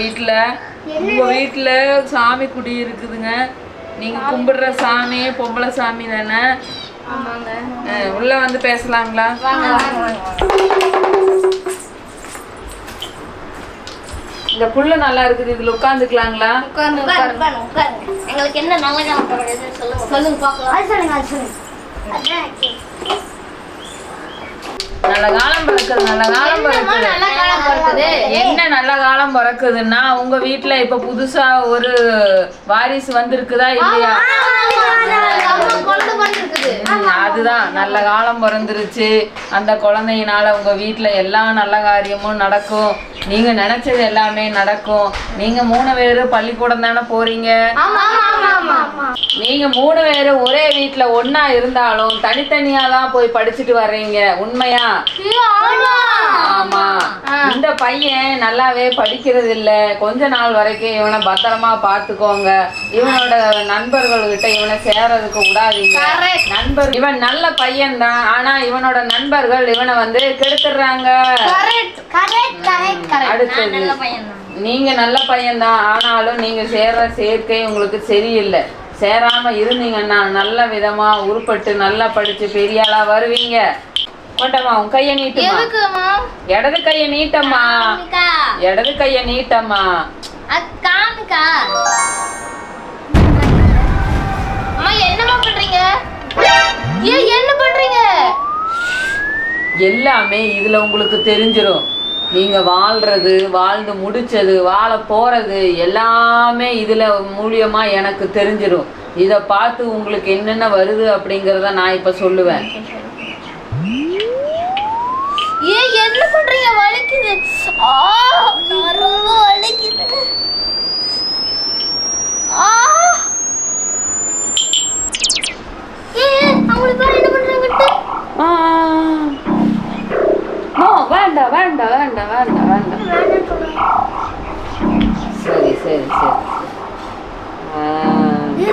வீட்டில் உங்க வீட்டில் சாமி குடி இருக்குதுங்க. நீங்க கும்பிடுற சாமி பொம்பளை சாமி தானே? உள்ள வந்து பேசலாங்களா? இந்த புல்லு நல்லா இருக்குது இதுல உட்காந்துக்கலாங்களா? உட்கார்ந்து உட்காருங்க. உட்காருங்க எங்களுக்கு என்ன நல்ல காலம் சொல்லுங்க. சொல்லுங்க பார்க்கலாம் அது சொல்லுங்க அது சொல்லுங்க நல்ல காலம் பிறக்குது நல்ல காலம் பிறக்குது நல்ல காலம் பிறக்குது என்ன நல்ல காலம் பிறக்குதுன்னா உங்க வீட்ல இப்ப புதுசா ஒரு வாரிசு வந்திருக்குதா இல்லையா அதுதான் நல்ல காலம் பிறந்துருச்சு அந்த குழந்தையினால உங்க வீட்ல எல்லா நல்ல காரியமும் நடக்கும் நீங்க நினைச்சது எல்லாமே நடக்கும் நீங்க மூணு பேரும் பள்ளிக்கூடம் தானே போறீங்க நீங்க மூணு பேரும் ஒரே வீட்ல ஒண்ணா இருந்தாலும் தனித்தனியா தான் போய் படிச்சுட்டு வர்றீங்க. உண்மையா? ஆமா. இந்த பையன் நல்லாவே படிக்கிறது இல்ல கொஞ்ச நாள் வரைக்கும் இவனை பத்திரமா பாத்துக்கோங்க இவனோட நண்பர்கள்கிட்ட இவனை சேரதுக்கு விடாதீங்க. நண்பர் இவன் நல்ல பையன் தான் ஆனா இவனோட நண்பர்கள் இவனை வந்து கெடுத்துடுறாங்க. அடுத்தது நல்ல பையன் தான் நீங்க நல்ல பையன்தான். ஆனாலும் நீங்க சேர்ற சேர்க்கை உங்களுக்கு சரியில்லை. சேராம இருந்தீங்கன்னா நல்ல விதமா உருப்பட்டு நல்லா படிச்சு பெரிய ஆளா வருவீங்க. உன் கைய நீட்டுமா? இடது கைய நீட்டம்மா. இடது கைய நீட்டம்மா. காமிக்கா. பண்றீங்க? என்ன பண்றீங்க? எல்லாமே இதுல உங்களுக்கு தெரிஞ்சிரும். நீங்கள் வாழ்கிறது வாழ்ந்து முடிச்சது வாழ போகிறது எல்லாமே இதில் மூலியமாக எனக்கு தெரிஞ்சிடும். இதை பார்த்து உங்களுக்கு என்னென்ன வருது அப்படிங்கிறத நான் இப்போ சொல்லுவேன். ஏன் என்ன பண்றீங்க? வலிக்குது. ஆ வலிக்குது. வேண்டாம் வேண்டாம் வேண்டாம் வேண்டாம் சரி சரி சரி.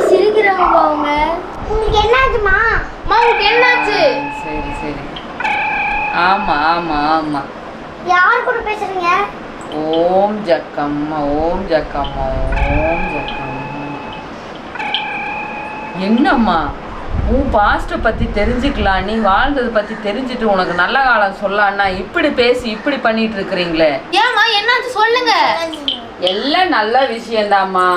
சிரிக்கிறாங்கப்பா அவங்க. உங்களுக்கு என்னாச்சுமா? அம்மா உங்களுக்கு என்னாச்சு? சரி சரி. ஆமா ஆமா ஆமா. யார் கூட பேசுறீங்க? ஓம் ஜக்கம்மா ஓம் ஜக்கம்மா ஓம் ஜக்கம்மா. என்னம்மா? உன் பாஸ்ட்டை பற்றி தெரிஞ்சுக்கலாம் நீ வாழ்ந்ததை பற்றி தெரிஞ்சுட்டு உனக்கு நல்ல காலம் சொல்லலான்னா இப்படி பேசி இப்படி பண்ணிட்டு இருக்கிறீங்களே. ஏம்மா என்னாச்சு சொல்லுங்க. எல்லாம் நல்ல விஷயந்தாம்மா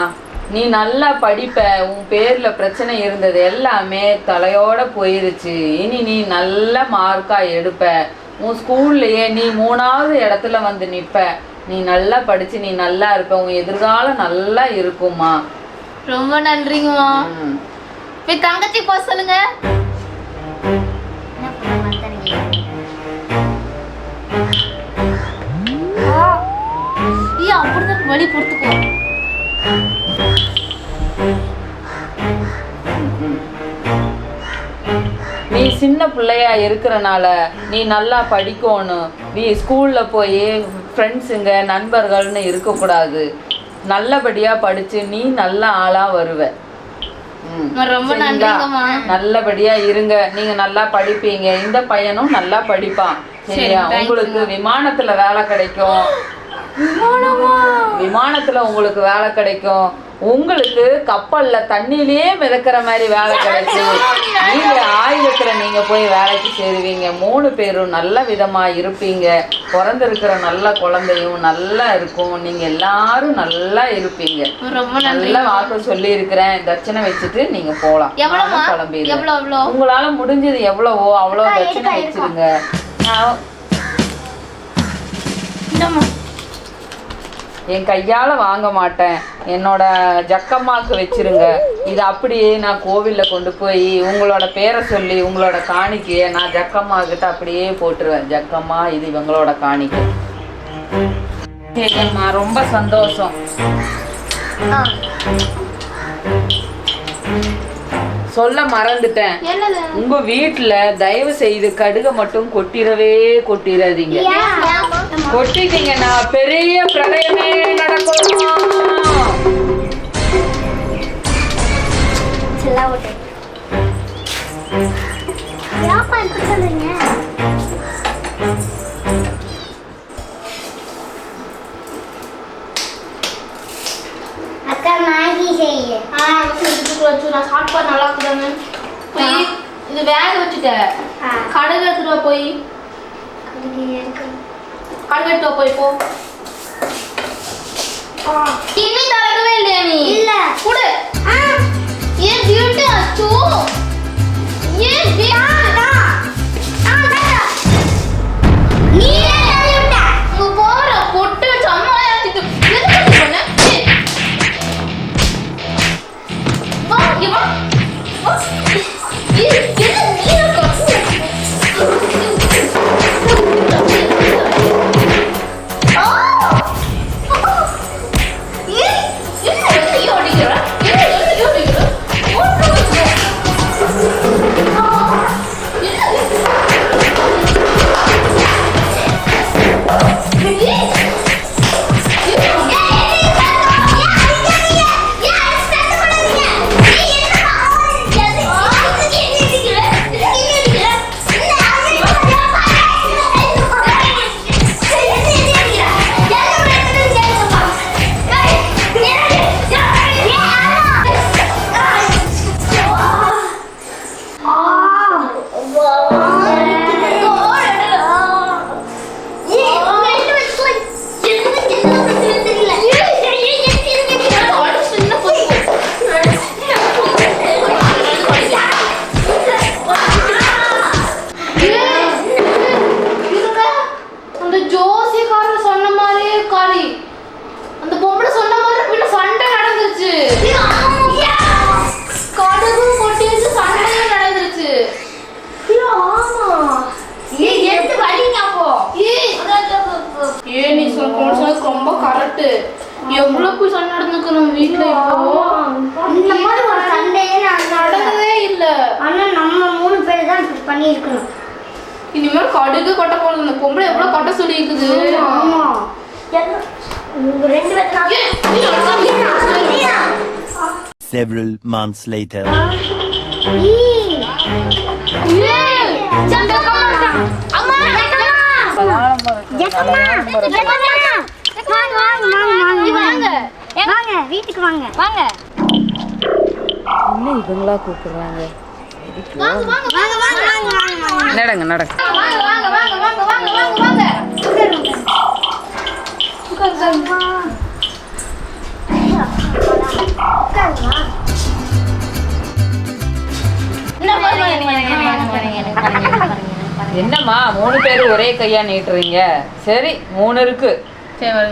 நீ நல்லா படிப்ப உன் பேர்ல பிரச்சனை இருந்தது எல்லாமே தலையோட போயிருச்சு. இனி நீ நல்ல மார்க்கா எடுப்ப. உன் ஸ்கூல்லையே நீ மூணாவது இடத்துல வந்து நிப்ப. நீ நல்லா படிச்சு நீ நல்லா இருப்ப. உன் எதிர்காலம் நல்லா இருக்கும்மா. ரொம்ப நன்றிங்கம்மா. போய் தங்கச்சி போக சொல்லுங்க. அப்படிதான் வழி பொறுத்துக்கோ நீ சின்ன பிள்ளையா இருக்கிறனால நீ நல்லா படிக்கணும். நீ ஸ்கூல்ல போய் ஃப்ரெண்ட்ஸுங்க நண்பர்கள்னு இருக்கக்கூடாது. நல்லபடியா படிச்சு நீ நல்ல ஆளா வருவ. ரொம்ப? நன்றிங்கம்மா. நல்லபடியா இருங்க. நீங்க நல்லா படிப்பீங்க. இந்த பையனும் நல்லா படிப்பான். சரியா? உங்களுக்கு விமானத்துல வேலை கிடைக்கும். விமானத்துல உங்களுக்கு வேலை கிடைக்கும். உங்களுக்கு கப்பல்ல தண்ணியிலேயே மிதக்கிற மாதிரி வேலை கிடைக்கும் நீங்க ஆயுதத்துல நீங்க போய் வேலைக்கு சேருவீங்க. மூணு பேரும் நல்ல விதமா இருப்பீங்க. பிறந்திருக்கிற நல்ல குழந்தையும் நல்லா இருக்கும். நீங்க எல்லாரும் நல்லா இருப்பீங்க. ரொம்ப நல்ல வாக்கு சொல்லி இருக்கிறேன் தட்சணை வச்சுட்டு நீங்க போலாம். எவ்வளவு எவ்வளோ உங்களால முடிஞ்சது எவ்வளவோ அவ்வளோ தட்சணை வச்சிருங்க. என் கையால வாங்க மாட்டேன். என்னோட ஜக்கம்மாக்கு வச்சிருங்க. இது அப்படியே நான் கோவில்ல கொண்டு போய் உங்களோட பேரை சொல்லி உங்களோட காணிக்கையை நான் ஜக்கம்மா கிட்ட அப்படியே போட்டுருவேன். ஜக்கம்மா இது இவங்களோட காணிக்கை. சரிம்மா ரொம்ப சந்தோஷம். சொல்ல மறந்துட்டேன். உங்க வீட்டுல தயவு செய்து கடுகை மட்டும் கொட்டிடவே கொட்டிடாதீங்க. கொட்டிட்டீங்கன்னா பெரிய பிரளயமே நடக்கும் இது வேக வச்சுட்டேன் ஆ. கடுகு எடுத்துட்டு போய். வா போய் போ. டிவி திறக்கவே இல்லையா நீ? இல்ல. குடு. ஏன் வீட்டு அச்சோ? ஏன் வீட்டு வீட்டுல இப்போ இந்த மாதிரி ஒரு சண்டையே நான் நடந்ததே இல்ல. ஆனா நம்ம மூணு பேர் தான் இப்படி பண்ணியிருக்கணும். இனிமேல் கடுகு கொட்ட போறது அந்த பொம்பளை எவ்வளவு கொட்ட சொல்லி இருக்குது ஆமா. ரெண்டு Several months later. வாங்க. வாங்க. வீட்டுக்கு வாங்க வாங்க என்ன இவங்களா கூப்பிடுறாங்க நடங்க நடங்க வாங்க வாங்க வாங்க வாங்க வாங்க வாங்க வாங்க என்ன என்னம்மா மூணு பேரும் ஒரே கையா நீட்டுறீங்க சரி மூணு இருக்கு சரி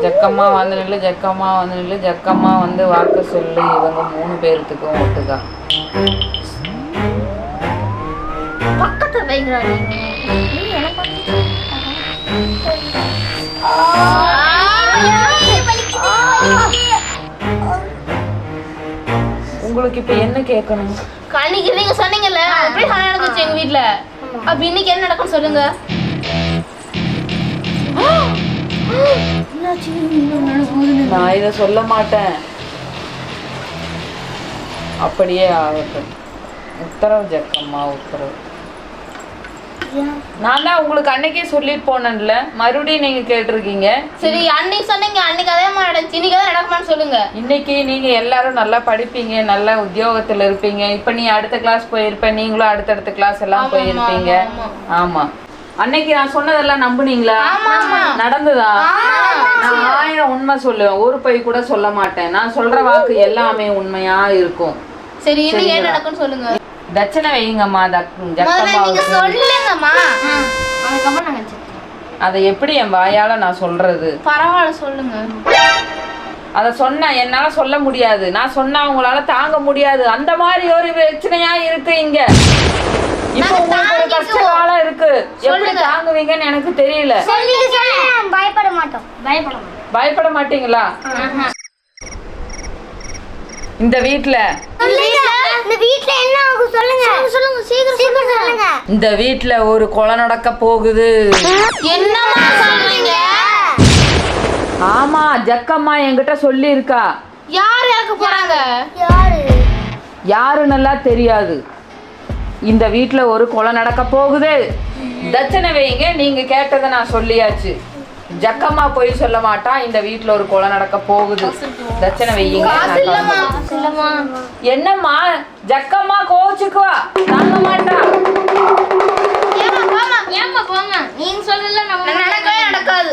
ஜக்கம்மா வந்து நில்லு ஜக்கம்மா வந்து நில்லு ஜக்கம்மா வந்து வாக்கு சொல்லு. இவங்க மூணு பேர்த்துக்கும் ஒட்டுக்கா பக்கத்துல வைங்கடா நீங்க உங்களுக்கு இப்ப என்ன கேட்கணும்? அன்னைக்கு நீங்க சொன்னீங்கல்ல அப்படியே சண்டை நடந்துச்சு எங்க வீட்ல. அப்ப இன்னைக்கு என்ன நடக்கும் சொல்லுங்க. நான் இதை சொல்ல மாட்டேன். அப்படியே ஆகட்டும். உத்தரவு ஜக்கம்மா உத்தரவு. நான் தான் உங்களுக்கு அன்னைக்கே சொல்லிட்டு போனேன்ல. மறுபடியும் நீங்க கேட்டிருக்கீங்க. சரி அன்னைக்கு சொன்னீங்க. அன்னைக்கு அதே மாதிரி நடந்துச்சு. இன்னைக்கு எதாவது நடக்குமான்னு சொல்லுங்க. இன்னைக்கு நீங்க எல்லாரும் நல்லா படிப்பீங்க நல்ல உத்தியோகத்துல இருப்பீங்க. இப்ப நீ அடுத்த கிளாஸ் போயிருப்ப நீங்களும் அடுத்தடுத்த கிளாஸ் எல்லாம் போயிருப்பீங்க. ஆமா. அன்னைக்கு நான் சொன்னதெல்லாம் நம்புனீங்களா. நடந்ததா? நான் ஆயிரம் உண்மை சொல்லுவேன். ஒரு பை கூட சொல்ல மாட்டேன். நான் சொல்ற வாக்கு எல்லாமே உண்மையா இருக்கும். சரி இன்னைக்கு என்ன சரிங்களா? நடக்கும்னு சொல்லுங்க. தட்சணை வைங்கம்மா நீங்க சொல்லுங்கம்மா. அதுக்கப்புறம் நாங்கள் அதை எப்படி என் வாயால நான் சொல்றது? பரவாயில்ல சொல்லுங்க. அதை சொன்னா என்னால சொல்ல முடியாது. நான் சொன்னா உங்களால தாங்க முடியாது. அந்த மாதிரி ஒரு பிரச்சனையா இருக்கு இங்க. இப்போ உங்களுக்கு ஒரு கஷ்ட. காலம் இருக்கு. எப்படி. தாங்குவீங்கன்னு எனக்கு தெரியல. பயப்பட மாட்டோம். பயப்பட மாட்டோம். பயப்பட மாட்டீங்களா? இந்த வீட்ல. இந்த வீட்ல என்ன ஆகும்? சொல்லுங்க. சொல்லுங்க சீக்கிரம் சீக்கிரம் சொல்லுங்க. இந்த வீட்ல ஒரு கொலை நடக்க போகுது. என்னம்மா சொல்றீங்க? ஆமா ஜக்கம்மா என்கிட்ட சொல்லி இருக்கா யார் இறக்க போறாங்க? யாரு? யாருன்னெல்லாம் தெரியாது. இந்த வீட்ல ஒரு கொலை நடக்க போகுது. தட்சணை வைங்க நீங்க கேட்டதை நான் சொல்லியாச்சு. ஜக்கம்மா போய் சொல்ல மாட்டா இந்த வீட்ல ஒரு கொலை நடக்க போகுது. தட்சணை வையுங்க என்னம்மா? ஜக்கம்மா கோச்சுக்குவா தாங்க மாட்டா. நீங்க சொல்லல நடக்காது.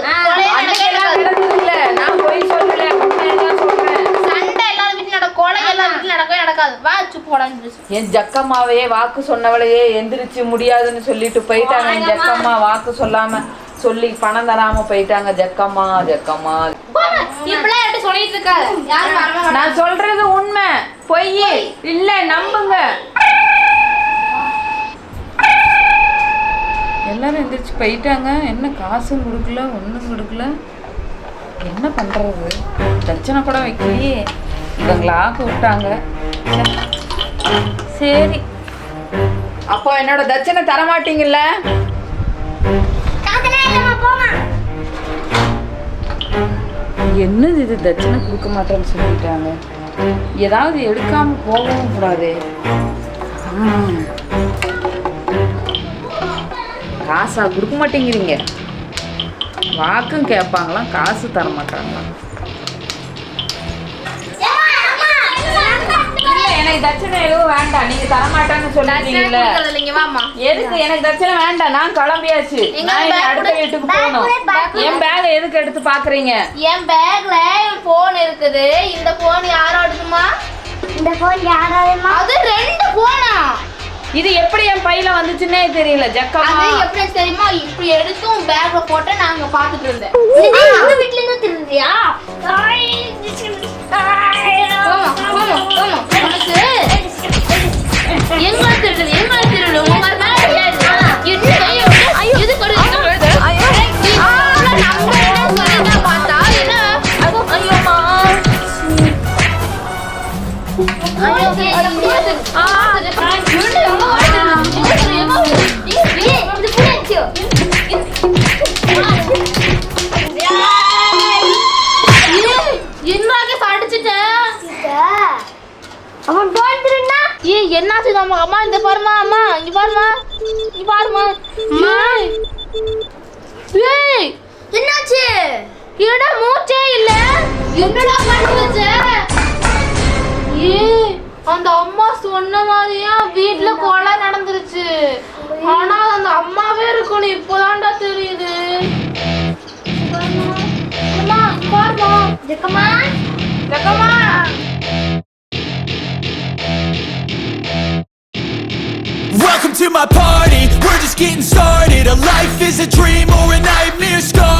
நடக்காது. வா சுப்பு போடான்னு என் ஜக்கம்மாவையே வாக்கு சொன்னவளையே எந்திரிச்சு முடியாதுன்னு சொல்லிட்டு போயிட்டாங்க. என் ஜக்கம்மா வாக்கு சொல்லாம சொல்லி பணம் தராம போயிட்டாங்க. ஜக்கம்மா ஜக்கம்மா. நான் சொல்றது உண்மை. பொய். இல்ல நம்புங்க. எல்லாரும் எந்திரிச்சு போயிட்டாங்க. என்ன காசும் கொடுக்கல ஒன்றும் கொடுக்கல. என்ன பண்றது? தட்சணை கூட வைக்கலையே. இவங்களா கூப்பிட்டாங்க ச்சே. சரி. அப்போ என்னோட தட்சணை தர மாட்டீங்கல்ல? என்னது இது? தட்சணை கொடுக்க மாட்டேன்னு சொல்லிட்டாங்க. ஏதாவது எடுக்காம போகவும் கூடாது. காசா கொடுக்க மாட்டேங்கிறீங்க. வாக்கும் கேட்பாங்களாம் காசு தர மாட்டாங்களாம். எனக்கு தட்சணை எதுவும் வேண்டாம். நீங்க தர மாட்டேன்னு சொல்லிட்டீங்கல்ல கொடுக்கறது இல்லைங்க வாம்மா எதுக்கு? எனக்கு தட்சணை வேண்டாம். நான் கிளம்பியாச்சு. எங்க நான் அடுத்த வீட்டுக்கு போகணும். என் பேக் எதுக்கு எடுத்து பாக்குறீங்க? என் பேக்ல போன் இருக்குது. இந்த போன் யாரோடதுமா இந்த போன் யாராவதுமா? அது ரெண்டு போனா இது எப்படி என் பையில வந்துச்சுன்னே தெரியல. ஜக்கமா? அது எப்படி தெரியுமா? இப்படி எடுத்து உன் பேக்ல போட்டு நாங்க பாத்துட்டு இருந்தேன். இந்த வீட்ல இருந்து திருந்தியா? அந்த அம்மா சொன்ன மாதிரியா வீட்ல கொலை நடந்துருச்சு ஆனா அந்த அம்மாவே இருக்கணும் இப்போதான்டா தெரியுது அம்மா பாருமா ஜக்கமா Jakkamma Welcome to my party, we're just getting started A life is a dream or a nightmare scar